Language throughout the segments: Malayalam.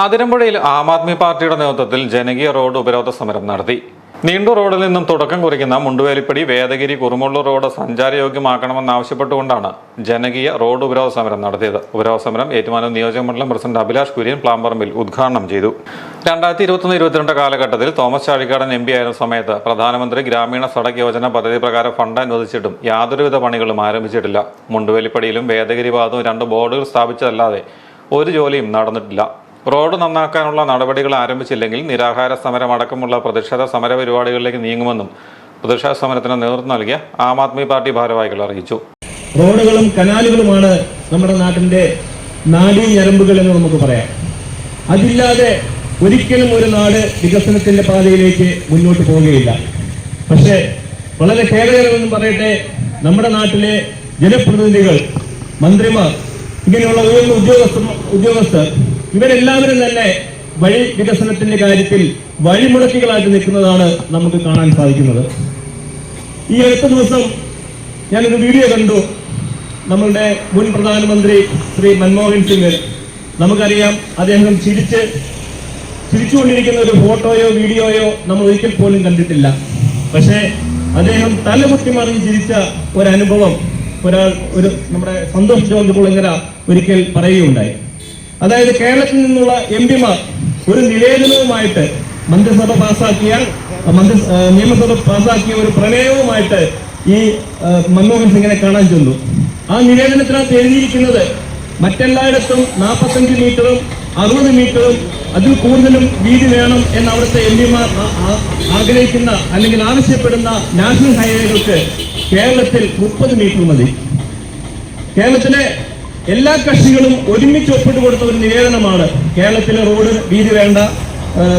അതിരമ്പുഴയിൽ ആം ആദ്മി പാർട്ടിയുടെ നേതൃത്വത്തിൽ ജനകീയ റോഡ് ഉപരോധ സമരം നടത്തി. നീണ്ടു റോഡിൽ നിന്നും തുടക്കം കുറിക്കുന്ന മുണ്ടുവേലിപ്പടി വേദഗിരി കുറുമുള്ളൂർ റോഡ് സഞ്ചാരയോഗ്യമാക്കണമെന്നാവശ്യപ്പെട്ടുകൊണ്ടാണ് ജനകീയ റോഡ് ഉപരോധ സമരം നടത്തിയത്. ഉപരോധ സമരം ഏറ്റുമാനൂർ നിയോജക മണ്ഡലം പ്രസിഡന്റ് അഭിലാഷ് കുര്യൻ പ്ലാംപറമ്പിൽ ഉദ്ഘാടനം ചെയ്തു. രണ്ടായിരത്തി ഇരുപത്തൊന്ന് ഇരുപത്തിരണ്ട് കാലഘട്ടത്തിൽ തോമസ് ചാഴിക്കാടൻ എം പി ആയിരുന്ന സമയത്ത് പ്രധാനമന്ത്രി ഗ്രാമീണ സടക് യോജന പദ്ധതി പ്രകാരം ഫണ്ട് അനുവദിച്ചിട്ടും യാതൊരുവിധ പണികളും ആരംഭിച്ചിട്ടില്ല. മുണ്ടുവേലിപ്പടിയിലും വേദഗിരി ഭാഗത്തും രണ്ട് ബോർഡുകൾ സ്ഥാപിച്ചതല്ലാതെ ഒരു ജോലിയും നടന്നിട്ടില്ല. റോഡ് നന്നാക്കാനുള്ള നടപടികൾ ആരംഭിച്ചില്ലെങ്കിൽ നിരാഹാര സമരം അടക്കമുള്ള പ്രതിഷേധ സമര പരിപാടികളിലേക്ക് നീങ്ങുമെന്നും പ്രതിഷേധ സമരത്തിന് നേതൃത്വം നൽകിയ ആം ആദ്മി പാർട്ടി ഭാരവാഹികൾ അറിയിച്ചു. റോഡുകളും കനാലുകളുമാണ് നമ്മുടെ നാട്ടിന്റെ നാലീ ഞരമ്പുകൾ എന്ന് നമുക്ക് പറയാം. അതില്ലാതെ ഒരിക്കലും ഒരു നാട് വികസനത്തിന്റെ പാതയിലേക്ക് മുന്നോട്ട് പോവുകയില്ല. പക്ഷേ വളരെ ഖേദകരമെന്ന് പറയട്ടെ നമ്മുടെ നാട്ടിലെ ജനപ്രതിനിധികൾ മന്ത്രിമാർ ഇങ്ങനെയുള്ള ഉയർന്ന ഉദ്യോഗസ്ഥ ഉദ്യോഗസ്ഥർ ഇവരെല്ലാവരും തന്നെ വഴി വികസനത്തിന്റെ കാര്യത്തിൽ വഴിമുടക്കികളായിട്ട് നിൽക്കുന്നതാണ് നമുക്ക് കാണാൻ സാധിക്കുന്നത്. ഈ അടുത്ത ദിവസം ഞാനൊരു വീഡിയോ കണ്ടു. നമ്മളുടെ മുൻ പ്രധാനമന്ത്രി ശ്രീ മൻമോഹൻ സിംഗ്. നമുക്കറിയാം അദ്ദേഹം ചിരിച്ച് ചിരിച്ചുകൊണ്ടിരിക്കുന്ന ഒരു ഫോട്ടോയോ വീഡിയോയോ നമ്മൾ ഒരിക്കൽ പോലും കണ്ടിട്ടില്ല. പക്ഷേ അദ്ദേഹം തലമുട്ടി മറിഞ്ഞ് ചിരിച്ച ഒരനുഭവം ഒരാൾ ഒരു നമ്മുടെ സന്തോഷ് ജോർജ് കുളങ്ങര ഒരിക്കൽ പറയുകയുണ്ടായി. അതായത് കേരളത്തിൽ നിന്നുള്ള എം പിമാർ ഒരു നിവേദനവുമായിട്ട് മന്ത്രിസഭ പാസാക്കിയ മന്ത്രി നിയമസഭ പാസാക്കിയ ഒരു പ്രമേയവുമായിട്ട് ഈ മൻമോഹൻ സിംഗിനെ കാണാൻ ചെന്നു. ആ നിവേദനത്തിനകത്ത് എഴുതിയിരിക്കുന്നത് മറ്റെല്ലായിടത്തും നാൽപ്പത്തഞ്ച് മീറ്ററും അറുപത് മീറ്ററും അതിൽ കൂടുതലും വീതി വേണം എന്ന് അവിടുത്തെ എം പിമാർ ആഗ്രഹിക്കുന്ന അല്ലെങ്കിൽ ആവശ്യപ്പെടുന്ന നാഷണൽ ഹൈവേകൾക്ക് കേരളത്തിൽ മുപ്പത് മീറ്റർ മതി. കേരളത്തിലെ എല്ലാ കക്ഷികളും ഒരുമിച്ച് ഒപ്പിട്ട് കൊടുത്ത ഒരു നിവേദനമാണ്. കേരളത്തിലെ റോഡ് വീതി വേണ്ട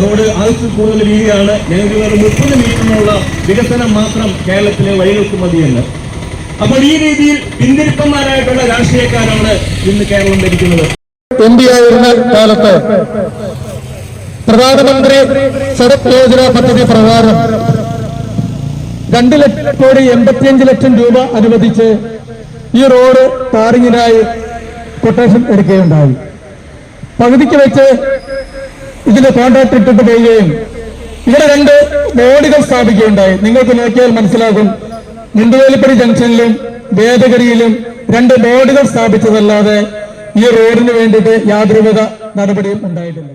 റോഡ് ആവശ്യത്തിൽ കൂടുതൽ വീതിയാണ്. ഞങ്ങൾക്ക് വേറെ മുപ്പത് മീറ്ററിനുള്ള വികസനം മാത്രം കേരളത്തിലെ വഴികൾക്ക് മതിയെന്ന്. അപ്പോൾ ഈ രീതിയിൽ പിന്തിരിപ്പന്മാരായിട്ടുള്ള രാഷ്ട്രീയക്കാരാണ് ഇന്ന് കേരളം ഭരിക്കുന്നത്. എം പി ആയിരുന്ന കാലത്ത് പ്രധാനമന്ത്രി സഡക് യോജന പദ്ധതി പ്രകാരം രണ്ട് ലക്ഷം കോടി എൺപത്തിയഞ്ച് ലക്ഷം രൂപ അനുവദിച്ച് ഈ റോഡ് ടാറിങ്ങിനായി കൊട്ടേഷൻ എടുക്കുകയുണ്ടായി. പകുതിക്ക് വെച്ച് ഇതിന് കോൺട്രാക്ട് ഇട്ടിട്ട് പോവുകയും ഇവിടെ രണ്ട് ബോർഡുകൾ സ്ഥാപിക്കുകയുണ്ടായി. നിങ്ങൾക്ക് നോക്കിയാൽ മനസ്സിലാകും. മുണ്ടുവേലിപ്പടി ജംഗ്ഷനിലും ഭേദഗതിയിലും രണ്ട് ബോർഡുകൾ സ്ഥാപിച്ചതല്ലാതെ ഈ റോഡിന് വേണ്ടിയിട്ട് യാതൊരുവിധ നടപടിയും ഉണ്ടായിട്ടില്ല.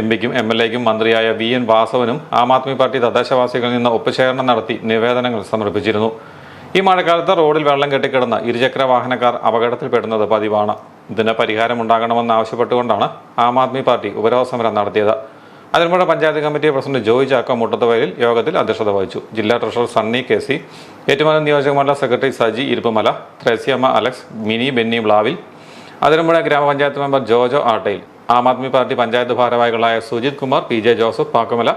എം പിക്കും എം എൽ എക്കും മന്ത്രിയായ വി എൻ വാസവനും ആം ആദ്മി പാർട്ടി തദ്ദേശവാസികളിൽ നിന്ന് ഒപ്പുശേഖരണം നടത്തി നിവേദനങ്ങൾ സമർപ്പിച്ചിരുന്നു. ഈ മഴക്കാലത്ത് റോഡിൽ വെള്ളം കെട്ടിക്കിടന്ന് ഇരുചക്ര വാഹനക്കാർ അപകടത്തിൽപ്പെടുന്നത് പതിവാണ്. ഇതിന് പരിഹാരമുണ്ടാകണമെന്ന് ആവശ്യപ്പെട്ടുകൊണ്ടാണ് ആം ആദ്മി പാർട്ടി ഉപരോധ സമരം നടത്തിയത്. അതിരമ്പുഴ പഞ്ചായത്ത് കമ്മിറ്റി പ്രസിഡന്റ് ജോയ് ചാക്കോ മുട്ടത്തുവയലിൽ യോഗത്തിൽ അധ്യക്ഷത വഹിച്ചു. ജില്ലാ treasurer Sunny K C Ettumanoor നിയോജക മണ്ഡലം secretary Saji Iruppumala Thresiamma Alex Mini Benny Blavil. Athirampuzha grama panchayat member Jojo Attayil. Aam Aadmi party panchayat ഭാരവാഹികളായ Sujith Kumar P J Joseph Pakkumala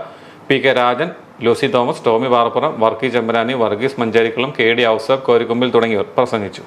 P K Rajan Lucy Thomas Tomy Parappuram Varkey Chembarani Varghese Mancherikulam K D Ousaf Korikkumbil തുടങ്ങിയവർ പ്രസംഗിച്ചു.